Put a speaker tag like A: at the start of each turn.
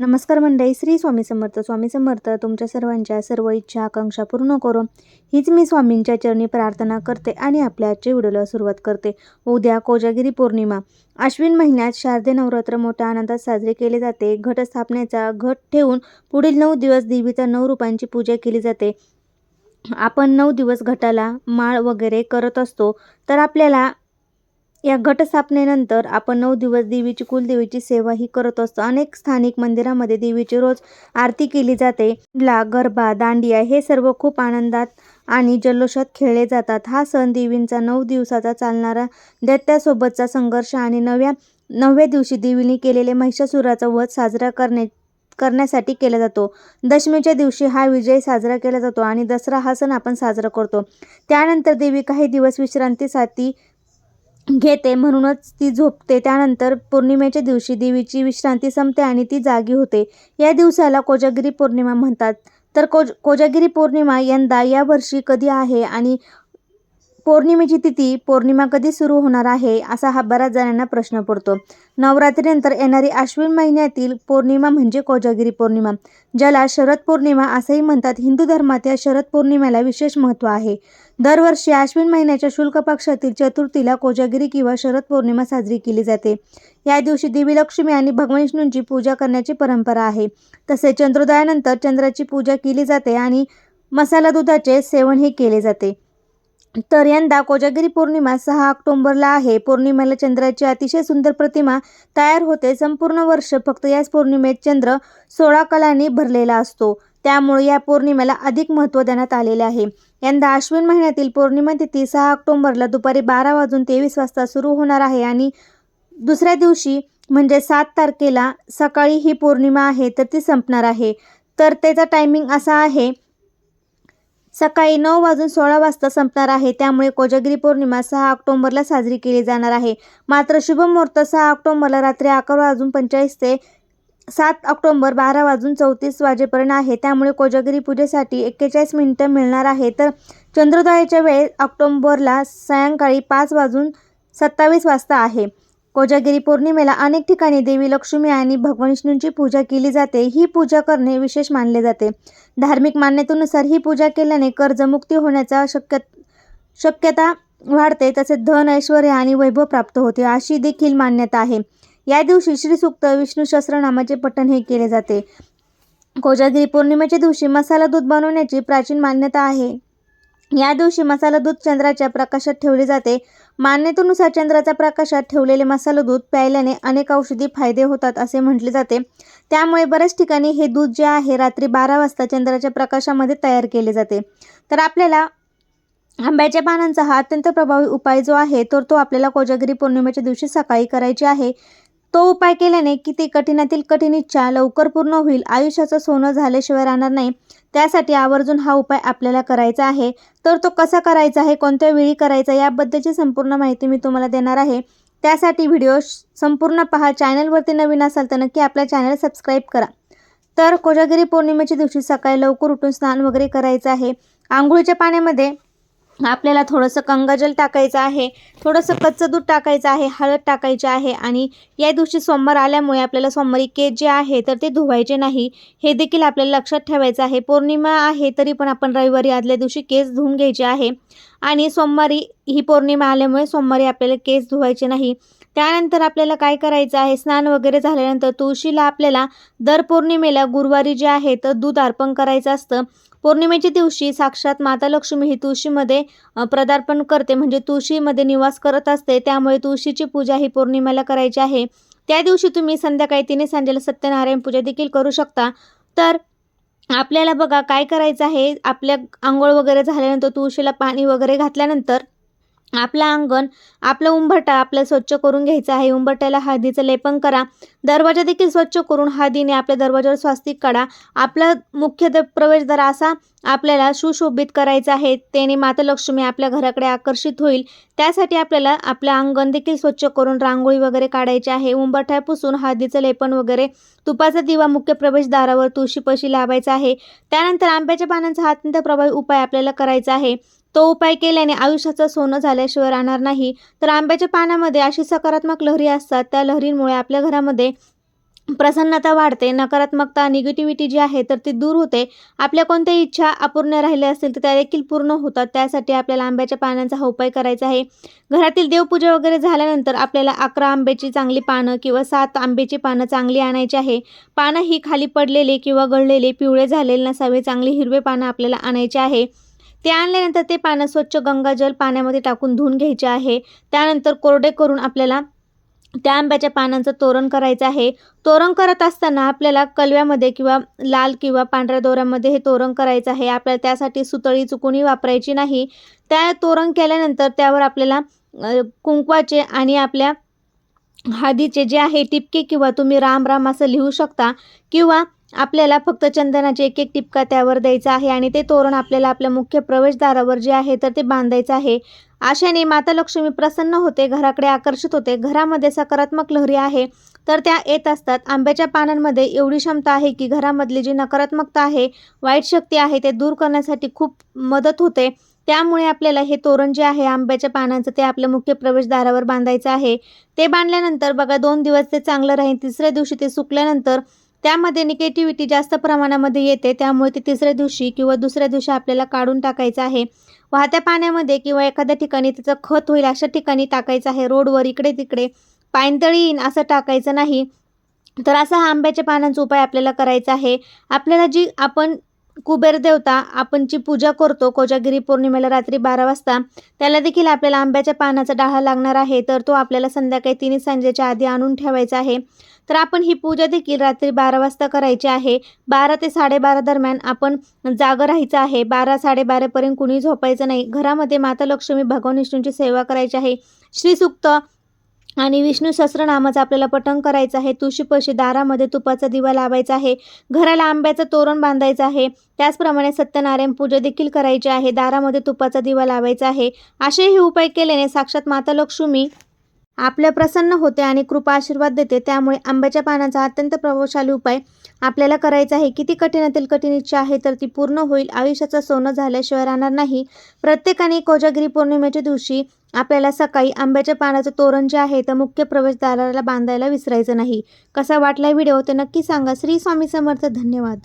A: नमस्कार मंडळी श्री स्वामी समर्थ. स्वामी समर्थ तुमच्या सर्वांच्या सर्व इच्छा आकांक्षा पूर्ण करो हीच मी स्वामींच्या चरणी प्रार्थना करते आणि आपल्या आजच्या व्हिडिओला सुरुवात करते. उद्या कोजागिरी पौर्णिमा. आश्विन महिन्यात शारदे नवरात्र मोठ्या आनंदात साजरे केले जाते. घटस्थापनेचा घट ठेवून पुढील नऊ दिवस देवीच्या नऊ रूपांची पूजा केली जाते. आपण नऊ दिवस घटाला माळ वगैरे करत असतो तर आपल्याला या घटस्थापनेनंतर आपण नऊ दिवस देवीची कुलदेवीची सेवा ही करत असतो. अनेक स्थानिक मंदिरामध्ये देवीची रोज आरती केली जाते. ला गरबा दांडिया हे सर्व खूप आनंदात आणि जल्लोषात खेळले जातात. हा सण देवींचा नऊ दिवसाचा चालणारा दैत्यासोबतचा संघर्ष आणि नव्या नवव्या दिवशी देवीने केलेले महिषासुराचा वध साजरा करणे करण्यासाठी केला जातो. दशमीच्या दिवशी हा विजय साजरा केला जातो आणि दसरा हा सण आपण साजरा करतो. त्यानंतर देवी काही दिवस विश्रांतीसाठी घेते म्हणूनच ती झोपते. त्यानंतर पौर्णिमेच्या दिवशी देवीची विश्रांती संपते आणि ती जागी होते. या दिवसाला कोजागिरी पौर्णिमा म्हणतात. तर कोज कोजागिरी पौर्णिमा यंदा या वर्षी कधी आहे आणि पौर्णिमेची तिथी पौर्णिमा कधी सुरू होणार आहे असा हा बऱ्याच जणांना प्रश्न पडतो. नवरात्रीनंतर येणारी आश्विन महिन्यातील पौर्णिमा म्हणजे कोजागिरी पौर्णिमा ज्याला शरद पौर्णिमा असंही म्हणतात. हिंदू धर्मात या शरद पौर्णिमेला विशेष महत्त्व आहे. दरवर्षी आश्विन महिन्याच्या शुल्क पक्षातील चतुर्थीला कोजागिरी किंवा शरद पौर्णिमा साजरी केली जाते. या दिवशी देवी लक्ष्मी आणि भगवान विष्णूंची पूजा करण्याची परंपरा आहे. तसेच चंद्रोदयानंतर चंद्राची पूजा केली जाते आणि मसाला दुधाचे सेवनही केले जाते. तर यंदा कोजागिरी पौर्णिमा सहा ऑक्टोंबरला आहे. पौर्णिमेला चंद्राची अतिशय सुंदर प्रतिमा तयार होते. संपूर्ण वर्ष फक्त याच पौर्णिमेत चंद्र सोळा कलांनी भरलेला असतो. त्यामुळे या पौर्णिमेला अधिक महत्त्व देण्यात आलेले आहे. यंदा अश्विन महिन्यातील पौर्णिमा तिथी सहा ऑक्टोंबरला दुपारी बारा वाजून तेवीस वाजता सुरू होणार आहे आणि दुसऱ्या दिवशी म्हणजे सात तारखेला सकाळी ही पौर्णिमा आहे तर ती संपणार आहे. तर त्याचा टायमिंग असा आहे सकाळी नऊ वाजून सोळा वाजता संपणार आहे. त्यामुळे कोजागिरी पौर्णिमा सहा ऑक्टोंबरला साजरी केली जाणार आहे. मात्र शुभमुहूर्त सहा ऑक्टोंबरला रात्री अकरा वाजून पंचेचाळीस ते सात ऑक्टोंबर बारा वाजून चौतीस वाजेपर्यंत आहे. त्यामुळे कोजागिरी पूजेसाठी एक्केचाळीस मिनिटं मिळणार आहे तर चंद्रोदयाच्या वेळेस ऑक्टोंबरला सायंकाळी पाच वाजून सत्तावीस वाजता आहे. कोजागिरी पौर्णिमेला अनेक ठिकाणी देवी लक्ष्मी आणि भगवान विष्णूंची पूजा केली जाते. ही पूजा करणे विशेष मानले जाते. धार्मिक मान्यतेनुसार ही पूजा केल्याने कर्जमुक्ती होण्याचा शक्य शक्यता वाढते. तसेच धन ऐश्वर आणि वैभव प्राप्त होते अशी देखील मान्यता आहे. या दिवशी श्रीसुक्त विष्णू सहस्रनामाचे पठण हे केले जाते. कोजागिरी पौर्णिमेच्या दिवशी मसाला दूध बनवण्याची प्राचीन मान्यता आहे. या दिवशी मसाला दूध चंद्राच्या प्रकाशात ठेवले जाते. मान्यतेनुसार चंद्राच्या प्रकाशात ठेवलेले मसाला दूध प्यायल्याने अनेक औषधी फायदे होतात असे म्हटले जाते. त्यामुळे बऱ्याच ठिकाणी हे दूध जे आहे रात्री बारा वाजता चंद्राच्या प्रकाशामध्ये तयार केले जाते. तर आपल्याला आंब्याच्या पानांचा हा अत्यंत प्रभावी उपाय जो आहे तर तो आपल्याला कोजागिरी पौर्णिमेच्या दिवशी सकाळी करायची आहे. तो उपाय केल्याने किती कठीणातील कठीण इच्छा लवकर पूर्ण होईल आयुष्याचं सोनं झाल्याशिवाय राहणार नाही त्यासाठी आवर्जून हा उपाय आपल्याला करायचा आहे. तर तो कसा करायचा आहे कोणत्या वेळी करायचा याबद्दलची संपूर्ण माहिती मी तुम्हाला देणार आहे. त्यासाठी व्हिडिओ संपूर्ण पहा. चॅनलवरती नवीन असाल तर नक्की आपल्या चॅनल सबस्क्राईब करा. तर कोजागिरी पौर्णिमेच्या दिवशी सकाळी लवकर उठून स्नान वगैरे करायचं आहे. आंघोळीच्या पाण्यामध्ये आपल्याला थोडंसं गंगाजल टाकायचं आहे थोडंसं कच्चं दूध टाकायचं आहे हळद टाकायची आहे आणि या दिवशी सोमवार आल्यामुळे आपल्याला सोमवारी केस जे आहे तर ते धुवायचे नाही. हे देखील आपल्याला लक्षात ठेवायचं आहे. पौर्णिमा आहे तरी पण आपण रविवारी आदल्या दिवशी केस धुवून घ्यायचे आहे आणि सोमवारी ही पौर्णिमा आल्यामुळे सोमवारी आपल्याला केस धुवायचे नाही. त्यानंतर आपल्याला काय करायचं आहे? स्नान वगैरे झाल्यानंतर तुळशीला आपल्याला दर पौर्णिमेला गुरुवारी जे आहे तर दूध अर्पण करायचं असतं. पौर्णिमेच्या दिवशी साक्षात माता लक्ष्मी ही तुळशीमध्ये पदार्पण करते. म्हणजे तुळशीमध्ये निवास करत असते. त्यामुळे तुळशीची पूजा ही पौर्णिमेला करायची आहे. त्या दिवशी तुम्ही संध्याकाळी तिने सांजेला सत्यनारायण पूजा देखील करू शकता. तर आपल्याला बघा काय करायचं आहे? आपल्या आंघोळ वगैरे झाल्यानंतर तुळशीला पाणी वगैरे घातल्यानंतर आपलं अंगण आपलं उंबरटा आपलं स्वच्छ करून घ्यायचं आहे. उंबरट्याला हळदीचं लेपन करा. दरवाजा देखील स्वच्छ करून हळदीने आपल्या दरवाजावर स्वास्तिक काढा. आपला मुख्य द प्रवेशद्वार असा आपल्याला सुशोभित करायचा आहे. त्याने माता लक्ष्मी आपल्या घराकडे आकर्षित होईल. त्यासाठी आपल्याला आपलं अंगण देखील स्वच्छ करून रांगोळी वगैरे काढायची आहे. उंबरठ्या पुसून हळदीचं लेपन वगैरे तुपाचा दिवा मुख्य प्रवेशद्वारावर तुळशीपशी लावायचा आहे. त्यानंतर आंब्याच्या पानांचा अत्यंत प्रभावी उपाय आपल्याला करायचा आहे. तो उपाय केल्याने आयुष्याचं सोनं झाल्याशिवाय राहणार नाही. तर आंब्याच्या पानामध्ये अशी सकारात्मक लहरी असतात. त्या लहरींमुळे आपल्या घरामध्ये प्रसन्नता वाढते नकारात्मकता निगेटिव्हिटी जी आहे तर ती दूर होते. आपल्या कोणत्याही इच्छा अपूर्ण राहिल्या असतील तर त्या देखील पूर्ण होतात. त्यासाठी आपल्याला आंब्याच्या पानांचा हा उपाय करायचा आहे. घरातील देवपूजा वगैरे झाल्यानंतर आपल्याला अकरा आंब्याची चांगली पानं किंवा सात आंब्याची पानं चांगली आणायची आहे. पानं ही खाली पडलेले किंवा गळलेले पिवळे झालेले नसावे चांगली हिरवे पानं आपल्याला आणायचे आहे. ते आणल्यानंतर ते पानं स्वच्छ गंगाजल पाण्यामध्ये टाकून धुवून घ्यायचे आहे. त्यानंतर कोरडे करून आपल्याला त्या आंब्याच्या पानांचं तोरण करायचं आहे. तोरण करत असताना आपल्याला कलव्यामध्ये किंवा लाल किंवा पांढऱ्या दोऱ्यामध्ये हे तोरण करायचं आहे. आपल्याला त्यासाठी सुतळी चुकुनी वापरायची नाही. त्या तोरण केल्यानंतर त्यावर आपल्याला कुंकवाचे आणि आपल्या हळदीचे जे आहे टिपके किंवा तुम्ही राम राम असं लिहू शकता किंवा आपल्याला फक्त चंदनाचे एक एक टिपका त्यावर द्यायचा आहे आणि ते तोरण आपल्याला आपल्या मुख्य प्रवेशद्वारावर जे आहे तर ते बांधायचं आहे. आशाने माता लक्ष्मी प्रसन्न होते घराकडे आकर्षित होते. घरामध्ये सकारात्मक लहरी आहे. तर त्या येत असतात. आंब्याच्या पानांमध्ये एवढी क्षमता आहे की घरामधली जी नकारात्मकता आहे वाईट शक्ती आहे ते दूर करण्यासाठी खूप मदत होते. त्यामुळे आपल्याला हे तोरण जे आहे आंब्याच्या पानांचं ते आपल्या मुख्य प्रवेशद्वारावर बांधायचं आहे. ते बांधल्यानंतर बघा दोन दिवस ते चांगलं राहील तिसऱ्या दिवशी ते सुकल्यानंतर त्यामध्ये निगेटिव्हिटी जास्त प्रमाणामध्ये येते. त्यामुळे ते तिसऱ्या दिवशी किंवा दुसऱ्या दिवशी आपल्याला काढून टाकायचं आहे. वाहत्या पाण्यामध्ये किंवा एखाद्या ठिकाणी त्याचं खत होईल अशा ठिकाणी टाकायचं आहे. रोडवर इकडे तिकडे पायंतळी येईन असं टाकायचं नाही. तर असा हा आंब्याच्या पानांचा उपाय आपल्याला करायचा आहे. आपल्याला जी आपण कुबेर देवता आपण जी पूजा करतो कोजागिरी पौर्णिमेला रात्री बारा वाजता त्याला देखील आपल्याला आंब्याच्या पानाचा डाळा लागणार आहे. तर तो आपल्याला संध्याकाळी तिन्ही सांजेच्या आधी आणून ठेवायचा आहे. तर आपण ही पूजा देखील रात्री बारा वाजता करायची आहे. बारा ते साडेबारा दरम्यान आपण जागं राहायचं आहे. बारा साडेबारापर्यंत कुणी झोपायचं नाही. घरामध्ये माता लक्ष्मी भगवान विष्णूंची सेवा करायची आहे. श्रीसुक्त आणि विष्णू सहस्रनामाचं आपल्याला पठण करायचं आहे. तुळशीपाशी दारामध्ये तुपाचा दिवा लावायचा आहे. घराला आंब्याचं तोरण बांधायचं आहे. त्याचप्रमाणे सत्यनारायण पूजा देखील करायची आहे. दारामध्ये तुपाचा दिवा लावायचा आहे. असेही उपाय केल्याने साक्षात माता लक्ष्मी आपल्या प्रसन्न होते आणि कृपा आशीर्वाद देते. त्यामुळे आंब्याच्या पानाचा अत्यंत प्रभावशाली उपाय आपल्याला करायचा आहे. किती कठीणातील कठीण इच्छा आहे तर ती पूर्ण होईल. आयुष्याचं सोनं झाल्याशिवाय राहणार नाही. प्रत्येकाने कोजागिरी पौर्णिमेच्या दिवशी आपल्याला सकाळी आंब्याच्या पानाचं तोरण जे आहे तर मुख्य प्रवेशद्वाराला बांधायला विसरायचं नाही. कसा वाटला व्हिडिओ? ते नक्की सांगा. श्री स्वामी समर्थ. धन्यवाद.